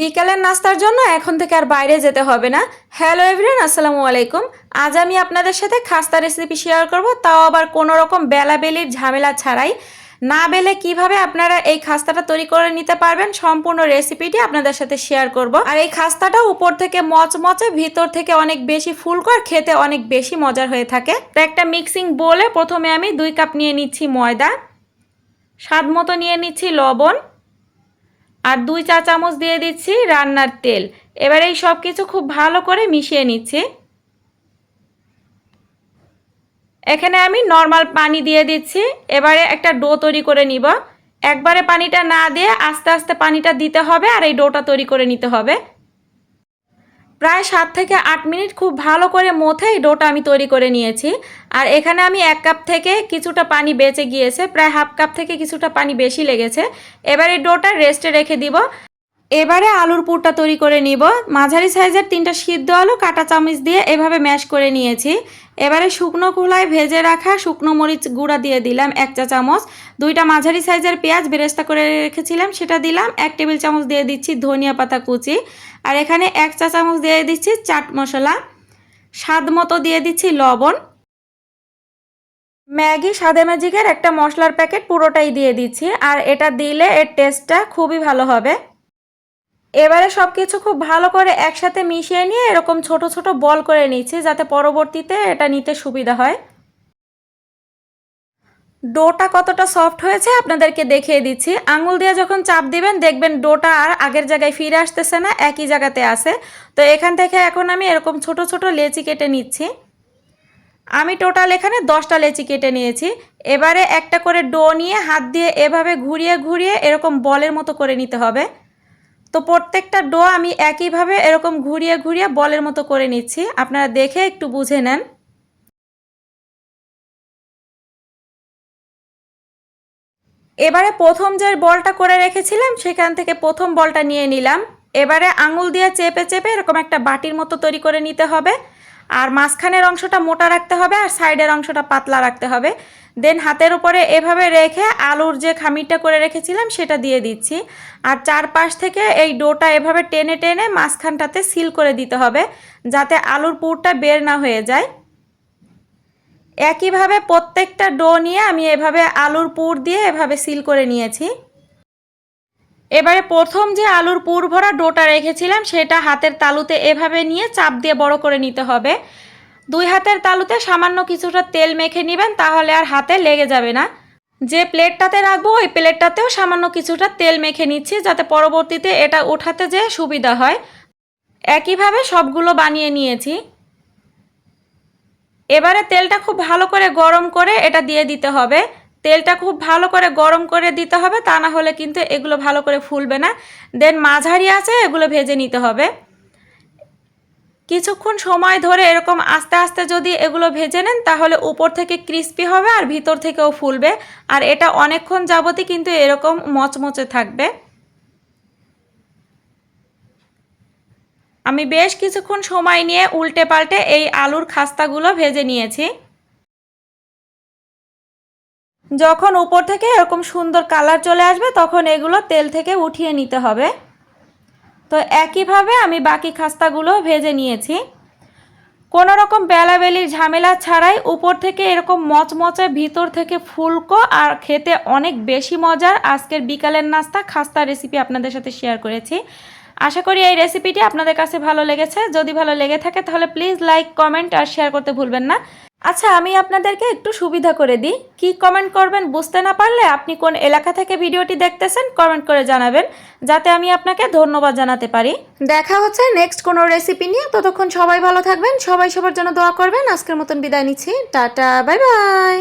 বিকালের নাস্তার জন্য এখন থেকে আর বাইরে যেতে হবে না। হ্যালো এভরিওয়ান আসসালামু আলাইকুম। আজ আমি আপনাদের সাথে খাস্তা রেসিপি শেয়ার করব। তাও আবার কোনো রকম বেলাবেলির ঝামেলা ছাড়াই। না বেলে কীভাবে আপনারা এই খাস্তাটা তৈরি করে নিতে পারবেন, সম্পূর্ণ রেসিপিটি আপনাদের সাথে শেয়ার করব। আর এই খাস্তাটা উপর থেকে মচমচে, ভিতর থেকে অনেক বেশি ফুলকো আর খেতে অনেক বেশি মজার হয়ে থাকে। তো একটা মিক্সিং বলে প্রথমে আমি দুই কাপ নিয়ে নিচ্ছি ময়দা, স্বাদ মতো নিয়ে নিচ্ছি লবণ। আর দুই চা চামচ দিয়ে দিচ্ছি রান্নার তেল। এবার এই সব কিছু খুব ভালো করে মিশিয়ে নিচ্ছি। এখানে আমি নর্মাল পানি দিয়ে দিচ্ছি। এবারে একটা ডো তৈরি করে নিব। একবারে পানিটা না দিয়ে আস্তে আস্তে পানিটা দিতে হবে আর এই ডোটা তৈরি করে নিতে হবে। প্রায় সাত থেকে আট মিনিট খুব ভালো করে মথেই ডোটা আমি তৈরি করে নিয়েছি। আর এখানে আমি এক কাপ থেকে কিছুটা পানি বেঁচে গিয়েছে, প্রায় হাফ কাপ থেকে কিছুটা পানি বেশি লেগেছে। এবার এই ডোটা রেস্টে রেখে দিব। এবারে আলুর পুরটা তৈরি করে নিব। মাঝারি সাইজের তিনটা সিদ্ধ আলু, কাটা চামচ দিয়ে এভাবে ম্যাশ করে নিয়েছি। এবারে শুকনো খোলায় ভেজে রাখা শুকনো মরিচ গুঁড়া দিয়ে দিলাম এক চা চামচ। দুইটা মাঝারি সাইজের পেঁয়াজ বেরেস্তা করে রেখেছিলাম, সেটা দিলাম। এক টেবিল চামচ দিয়ে দিচ্ছি ধনিয়া পাতা কুচি। আর এখানে এক চা চামচ দিয়ে দিচ্ছি চাট মশলা। স্বাদ মতো দিয়ে দিচ্ছি লবণ। ম্যাগি সাদে ম্যাজিকের একটা মশলার প্যাকেট পুরোটাই দিয়ে দিচ্ছি। আর এটা দিলে এর টেস্টটা খুবই ভালো হবে। এবারে সব কিছু খুব ভালো করে একসাথে মিশিয়ে নিয়ে এরকম ছোট ছোট বল করে নিচ্ছি যাতে পরবর্তীতে এটা নিতে সুবিধা হয়। ডোটা কতটা সফট হয়েছে আপনাদেরকে দেখিয়ে দিচ্ছি। আঙুল দিয়ে যখন চাপ দিবেন, দেখবেন ডোটা আর আগের জায়গায় ফিরে আসতেছে না, একই জায়গাতে আছে। তো এখান থেকে এখন আমি এরকম ছোট ছোট লেচি কেটে নিচ্ছি। আমি টোটাল এখানে দশটা লেচি কেটে নিয়েছি। এবারে একটা করে ডো নিয়ে হাত দিয়ে এভাবে ঘুরিয়ে ঘুরিয়ে এরকম বলের মতো করে নিতে হবে। তো প্রত্যেকটা ডো আমি একইভাবে এরকম ঘুরিয়ে ঘুরিয়ে বলের মতো করে নিচ্ছি। আপনারা দেখে একটু বুঝে নেন। এবারে প্রথম যে বলটা করে রেখেছিলাম, সেখান থেকে প্রথম বলটা নিয়ে নিলাম। এবারে আঙুল দিয়ে চেপে চেপে এরকম একটা বাটির মতো তৈরি করে নিতে হবে। আর মাঝখানের অংশটা মোটা রাখতে হবে আর সাইডের অংশটা পাতলা রাখতে হবে। দেন হাতের উপরে এভাবে রেখে আলুর যে খামিরটা করে রেখেছিলাম সেটা দিয়ে দিচ্ছি। আর চারপাশ থেকে এই ডোটা এভাবে টেনে টেনে মাঝখানটাতে সিল করে দিতে হবে যাতে আলুর পুরটা বের না হয়ে যায়। একইভাবে প্রত্যেকটা ডো নিয়ে আমি এভাবে আলুর পুর দিয়ে এভাবে সিল করে নিয়েছি। এবারে প্রথম যে আলুর পুর ভরা ডোটা রেখেছিলাম, সেটা হাতের তালুতে এভাবে নিয়ে চাপ দিয়ে বড় করে নিতে হবে। দুই হাতের তালুতে সামান্য কিছুটা তেল মেখে নেবেন, তাহলে আর হাতে লেগে যাবে না। যে প্লেটটাতে রাখব, ওই প্লেটটাতেও সামান্য কিছুটা তেল মেখে নিচ্ছি, যাতে পরবর্তীতে এটা ওঠাতে যে সুবিধা হয়। একইভাবে সবগুলো বানিয়ে নিয়েছি। এবারে তেলটা খুব ভালো করে গরম করে এটা দিয়ে দিতে হবে। তেলটা খুব ভালো করে গরম করে দিতে হবে, তা না হলে কিন্তু এগুলো ভালো করে ফুলবে না। দেন মাঝারি আছে, এগুলো ভেজে নিতে হবে। কিছুক্ষণ সময় ধরে এরকম আস্তে আস্তে যদি এগুলো ভেজে নেন, তাহলে উপর থেকে ক্রিস্পি হবে আর ভিতর থেকেও ফুলবে। আর এটা অনেকক্ষণ যাবতই কিন্তু এরকম মচমচে থাকবে। আমি বেশ কিছুক্ষণ সময় নিয়ে উল্টে পাল্টে এই আলুর খাস্তাগুলো ভেজে নিয়েছি। যখন উপর থেকে এরকম সুন্দর কালার চলে আসবে, তখন এগুলো তেল থেকে উঠিয়ে নিতে হবে। তো একইভাবে আমি বাকি খাস্তাগুলো ভেজে নিয়েছি। কোনো রকম বেলাবেলির ঝামেলা ছাড়াই উপর থেকে এরকম মচমচে ভিতর থেকে ফুলকো আর খেতে অনেক বেশি মজার আজকের বিকালের নাস্তা খাস্তা রেসিপি আপনাদের সাথে শেয়ার করেছি। আশা করি এই রেসিপিটি আপনাদের কাছে ভালো লেগেছে। যদি ভালো লেগে থাকে তাহলে প্লিজ লাইক কমেন্ট আর শেয়ার করতে ভুলবেন না। আচ্ছা আমি আপনাদেরকে একটু সুবিধা করে দিই। কি কমেন্ট করবেন বুঝতে না পারলে আপনি কোন এলাকা থেকে ভিডিওটি দেখতেছেন কমেন্ট করে জানাবেন, যাতে আমি আপনাকে ধন্যবাদ জানাতে পারি। দেখা হচ্ছে নেক্সট কোনো রেসিপি নিয়ে। ততক্ষণ সবাই ভালো থাকবেন, সবাই সবার জন্য দোয়া করবেন। আজকের মতন বিদায় নিচ্ছি। Tata bye bye